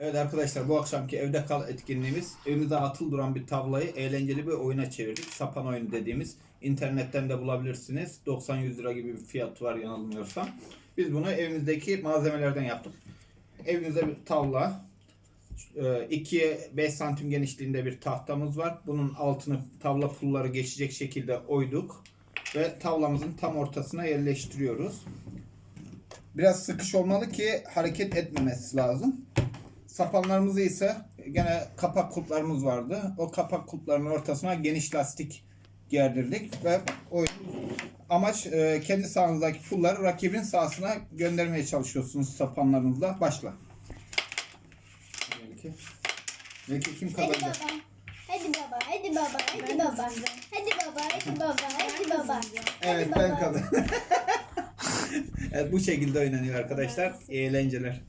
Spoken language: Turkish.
Evet arkadaşlar bu akşamki evde kal etkinliğimiz evimizde atıl duran bir tavlayı eğlenceli bir oyuna çevirdik. Sapan oyunu dediğimiz internetten de bulabilirsiniz. 90-100 lira gibi bir fiyat var yanılmıyorsam. Biz bunu evimizdeki malzemelerden yaptık. Evimizde bir tavla, 2'ye 5 santim genişliğinde bir tahtamız var. Bunun altını tavla pulları geçecek şekilde oyduk. Ve tavlamızın tam ortasına yerleştiriyoruz. Biraz sıkış olmalı ki hareket etmemesi lazım. Sapanlarımızı ise gene kapak kulplarımız vardı. O kapak kulplarının ortasına geniş lastik gerdirdik ve o amaç e, kendi sahanızdaki pulları rakibin sahasına göndermeye çalışıyorsunuz sapanlarınızla. Başla. Belki. Belki kim Hadi kazanacak? baba. Hadi baba. Hadi baba. Hadi baba. Hadi baba. Hadi baba. Hadi baba. Evet ben kazandım. evet, bu şekilde oynanıyor arkadaşlar. İyi eğlenceler.